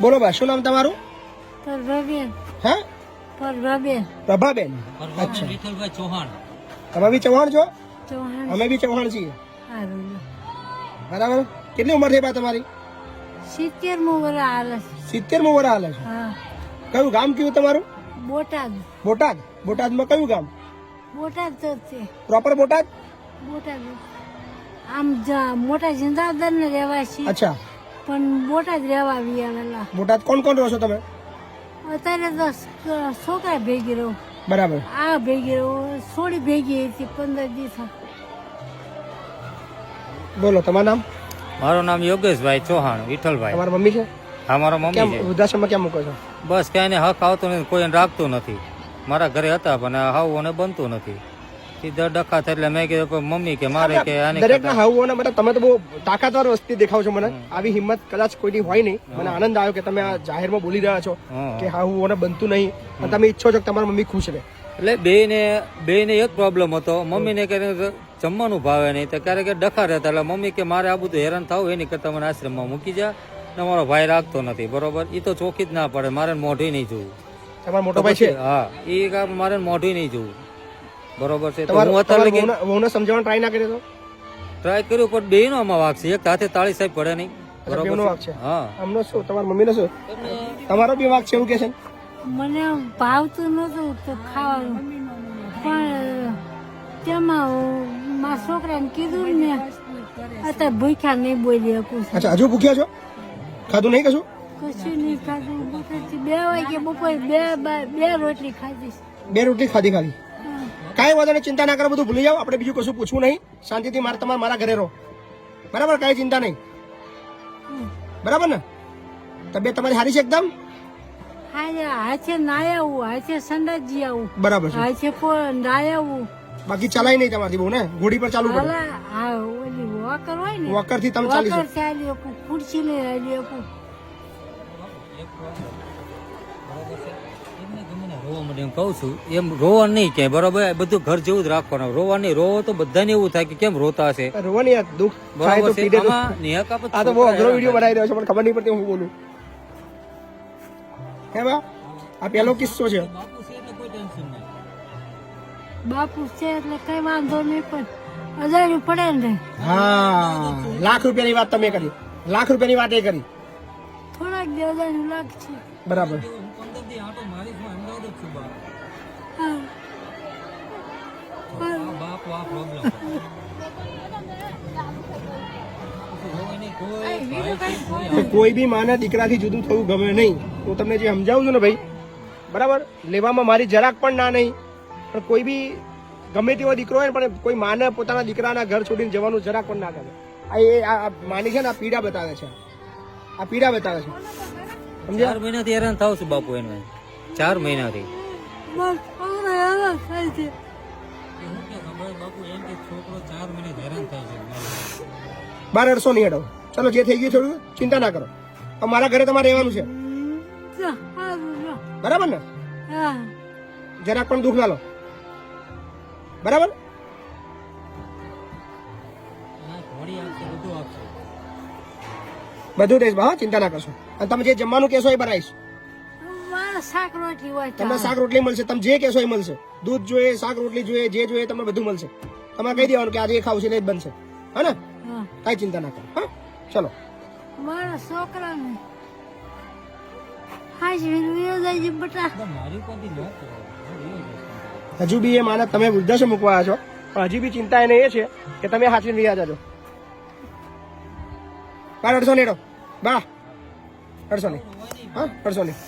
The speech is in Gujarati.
બોલો બા શું નામ તમારું? પરભાબેન. હા? પરભાબેન. પ્રભાબેન? અચ્છા. વિઠ્ઠલભાઈ ચૌહાણ. તમે બી ચૌહાણ છો? ચૌહાણ. અમે બી ચૌહાણ છીએ. બરાબર? કેટલી ઉંમર થઈ બા તમારી? સિત્તેર મો વર હાલે છે. સિત્તેર મો વરા હાલે હા. કયું ગામ કયું તમારું? બોટાદ. બોટાદ? બોટાદમાં કયું ગામ? બોટાદ તો છે. પ્રોપર બોટાદ? બોટાદ. આમ જા- મોટા જિંદાદર ને રહેવાસી. અચ્છા. પણ બોટાદ રહેવા આવ્યા આવેલા બોટાદ કોણ કોણ રહો છો તમે? અત્યારે તો છોકરા ભેગી રહું. બરાબર. આ ભેગી રહું સોળી ભેગી હતી પંદર દિવસ બોલો તમારું નામ? મારું નામ યોગેશભાઈ ચૌહાણ વિઠ્ઠલભાઈ. તમારા મમ્મી છે? હા મારા મમ્મી છે. વૃદ્ધાશ્રમમાં કેમ મૂકો છો? બસ ક્યાંય હક આવતો નથી કોઈ રાખતું નથી. મારા ઘરે હતા પણ હાવું અને બનતું નથી. સીધા ડખા એટલે મેં કીધું કે મમ્મી કે મારે કે આને દરેક ના હાવું મતલબ તમે તો બહુ તાકાતવાર વસ્તી દેખાવ છો મને. આવી હિંમત કદાચ કોઈની હોય નહીં. મને આનંદ આવ્યો કે તમે આ જાહેરમાં બોલી રહ્યા છો. કે હાવું બનતું નહીં. અને તમે ઈચ્છો છો કે તમારી મમ્મી ખુશ રહે. એટલે બે ને બે ને એક પ્રોબ્લેમ હતો. મમ્મી ને કે જમવાનું ભાવે નહીં. તો ક્યારેક ડખા રહેતા. એટલે મમ્મી કે મારે આ બધું હેરાન થવું એની કરતા મને આશ્રમમાં મૂકી જા. ને મારો ભાઈ રાખતો નથી. બરોબર? એ તો ચોખ્ખી જ ના પડે. મારે મોઢી નહીં જોવું. તમારો મોટો ભાઈ છે? હા. એ મારે મોઢી નહીં જોવું. બરોબર છે તો તમારો હું અત્યારે લગી તમારા વહુને સમજાવવાનો ટ્રાય ના કર્યો તો? ટ્રાય કર્યું પણ બે નો આમાં વાક છે. એક હાથે તાળી સાહેબ પડે નહીં. બરોબર વાક વાંક છે. હા. અમનો શું? તમારા મમ્મીનો શું? તમારો બી વાક છે એવું કે છે? મને ભાવતું નતું તો ખાવાનું. પણ તેમાં મારા છોકરાને કીધું ને અત્યારે ભૂખ્યા નહીં બોલી શકું અચ્છા હજુ ભૂખ્યા છો? ખાધું નહીં કશું? કશું નહીં ખાધું. બપોરથી બે વાગે બપોરે બે બે રોટલી ખાધી. બે રોટલી ખાધી ખાલી કાંઈ વાંધો નહીં ચિંતા ના કરો બધું ભૂલી જાઓ. આપણે બીજું કશું પૂછવું નહીં. શાંતિથી મારે તમારે મારા ઘરે રહો. બરાબર? કાંઈ ચિંતા નહીં. બરાબર ને? તબિયત તમારી સારી છે એકદમ? હાજે હાથે નાય આવું હાથે સંડાસજી આવું બરાબર છે. નાય આવું બાકી ચલાય નહીં તમારી બહુ ને? ઘોડી પર ચાલુ પડે. હા ઓલી વોકર હોય ને. વોકરથી તમે ચાલી ખુરશી લઈ માટે એમ કહું છું એમ રોવા નહીં ક્યાંય બરોબર? બધું ઘર જેવું જ રાખવાનું. રોવા નહીં રોવો તો બધાને એવું થાય કે કેમ રોતા હશે રોવાની દુઃખ થાય છે. આમાં નિહક આ તો બહુ અઘરો વીડિયો બનાવી રહ્યો છે મને ખબર નહીં પડતી હું બોલું. હે બા આ પહેલો કિસ્સો છે. બાપુ છે એટલે કોઈ ટેન્શન નહીં. બાપુ છે એટલે કઈ વાંધો નહીં પણ હજાર પડે ને. હા લાખ રૂપિયાની વાત તમે કરી. લાખ રૂપિયાની વાત એ કરી. થોડાક બે હજાર લાખ છે બરાબર છું બાપ? બાપ આ પ્રોબ્લેમ કોઈ બી માના દીકરાથી જુદું થવું ગમે નહીં. હું તમને જે સમજાવું છું ને ભાઈ બરાબર? લેવામાં મારી જરાક પણ ના નહીં પણ કોઈ બી ગમે તેવો દીકરો હોય ને પણ કોઈ માને પોતાના દીકરાના ઘર છોડીને જવાનું જરાક પણ ના ગમે. આ એ આ માની છે ને આ પીડા બતાવે છે. આ પીડા બતાવે છે. સમજ્યા? મહિનાથી હેરાન થાવ છું બાપુ એને ચાર મહિનાથી બાર અડસો નહીં અડો. ચલો જે થઈ ગયું થોડું ચિંતા ના કરો. મારા ઘરે તમારે રહેવાનું છે. બરાબર ને? જરાક પણ દુઃખ ના લો. બરાબર? બધું દઈશ બા હા ચિંતા ના કરશો. અને તમે જે જમવાનું કહેશો એ બનાવીશ. શાક રોટલી હોય તમને શાક રોટલી મળશે તમે જે કહેશો એ મળશે. દૂધ જોઈએ શાક રોટલી જોઈએ જે જોઈએ તમને બધું મળશે. તમારે કહી દેવાનું કે આજે એ ખાવું છે ને જ બનશે. હા ને? કઈ ચિંતા ના કરો હા? ચલો. મારા છોકરાને વિયો હજુ બી એ માને તમે વૃદ્ધાશ્રમ મૂકવા આવ્યા છો પણ હજી બી ચિંતા એને એ છે કે તમે હાથવીને રહ્યા જાજો. બાર અડસો નેડો. બા અડસો નહીં હા અડસો નહીં